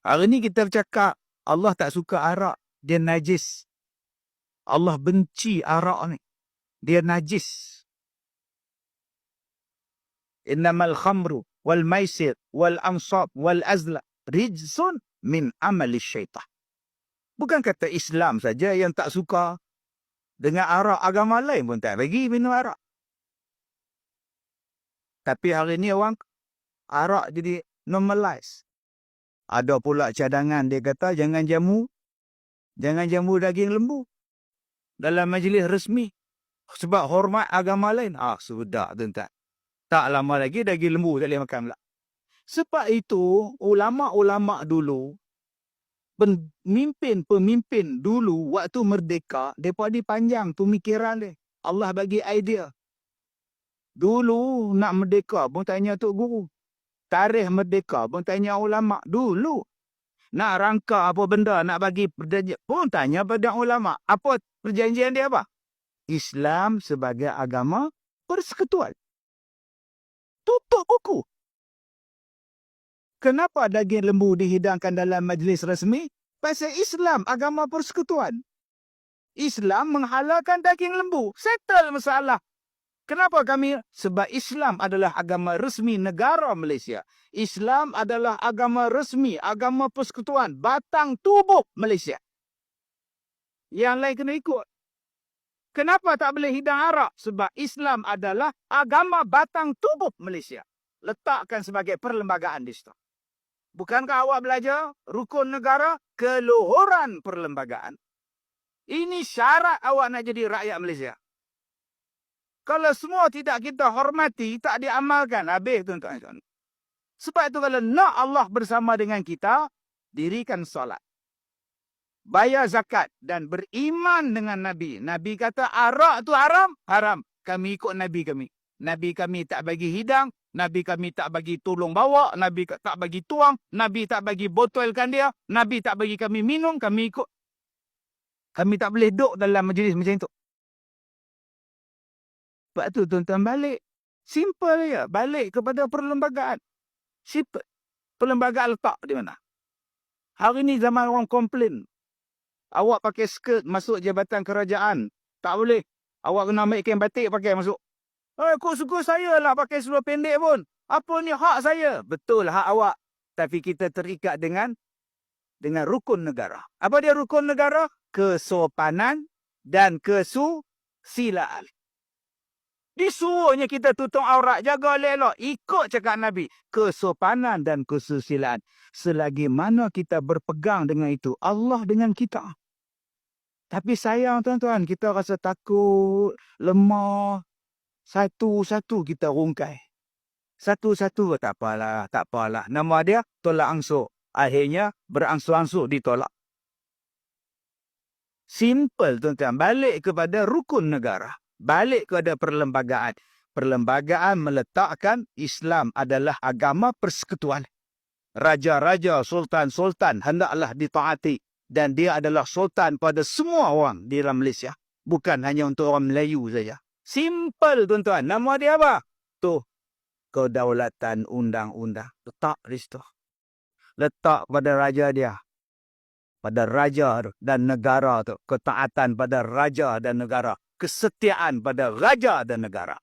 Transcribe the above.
Hari ni kita bercakap Allah tak suka arak, dia najis. Allah benci arak ni. Dia najis. Innamal khamru wal maisir wal ansab wal azla rijsun min amali syaitan. Bukan kata Islam saja yang tak suka. Dengan arak agama lain pun tak bagi minum arak. Tapi hari ni orang arak jadi normalize. Ada pula cadangan dia kata jangan jamu jangan jamu daging lembu dalam majlis resmi sebab hormat agama lain. Ah sudah tuan-tuan. Tak lama lagi daging lembu tak boleh makan pula. Sebab itu ulama-ulama dulu pemimpin-pemimpin dulu waktu merdeka depa dipanjang pemikiran dia. Allah bagi idea. Dulu nak merdeka pun tanya tok guru. Tarikh merdeka pun tanya ulama dulu. Nak rangka apa benda nak bagi perjanjian pun tanya pada ulama. Apa perjanjian dia apa? Islam sebagai agama persekutuan. Tutup buku. Kenapa daging lembu dihidangkan dalam majlis resmi? Pasal Islam agama persekutuan. Islam menghalalkan daging lembu. Settle masalah. Kenapa kami? Sebab Islam adalah agama resmi negara Malaysia. Islam adalah agama resmi, agama persekutuan, batang tubuh Malaysia. Yang lain kena ikut. Kenapa tak boleh hidang arak? Sebab Islam adalah agama batang tubuh Malaysia. Letakkan sebagai perlembagaan di situ. Bukankah awak belajar rukun negara keluhuran perlembagaan? Ini syarat awak nak jadi rakyat Malaysia. Kalau semua tidak kita hormati, tak diamalkan. Habis tuan-tuan. Sebab itu kalau nak Allah bersama dengan kita, dirikan solat. Bayar zakat dan beriman dengan Nabi. Nabi kata arak tu haram, haram. Kami ikut Nabi kami. Nabi kami tak bagi hidang, Nabi kami tak bagi tolong bawa, Nabi tak bagi tuang, Nabi tak bagi botolkan dia, Nabi tak bagi kami minum, kami ikut. Kami tak boleh duduk dalam majlis macam itu. Sebab tu tuan-tuan balik. Simple ya, balik kepada perlembagaan. Simple. Perlembagaan letak di mana? Hari ni zaman orang komplain. Awak pakai skirt masuk jabatan kerajaan. Tak boleh. Awak kena ambil kain batik pakai masuk. Eh, kok suka saya lah pakai seluar pendek pun. Apa ni hak saya? Betul hak awak. Tapi kita terikat dengan dengan rukun negara. Apa dia rukun negara? Kesopanan dan kesusilaan. Disuruhnya kita tutup aurat, jaga elok Ikut cakap Nabi. Kesopanan dan kesusilaan. Selagi mana kita berpegang dengan itu, Allah dengan kita. Tapi sayang tuan-tuan, kita rasa takut, lemah, satu-satu kita rungkai. Satu-satu tak apalah, tak apalah. Nama dia tolak angsur. Akhirnya berangsur-angsur ditolak. Simple tuan-tuan. Balik kepada rukun negara. Balik kepada perlembagaan. Perlembagaan meletakkan Islam adalah agama persekutuan. Raja-raja, sultan-sultan hendaklah ditaati. Dan dia adalah sultan pada semua orang di dalam Malaysia. Bukan hanya untuk orang Melayu saja. Simple tuan-tuan. Nama dia apa? Tu. Kedaulatan undang-undang. Letak di situ. Letak pada raja dia. Pada raja dan negara tu. Ketaatan pada raja dan negara. Kesetiaan pada raja dan negara.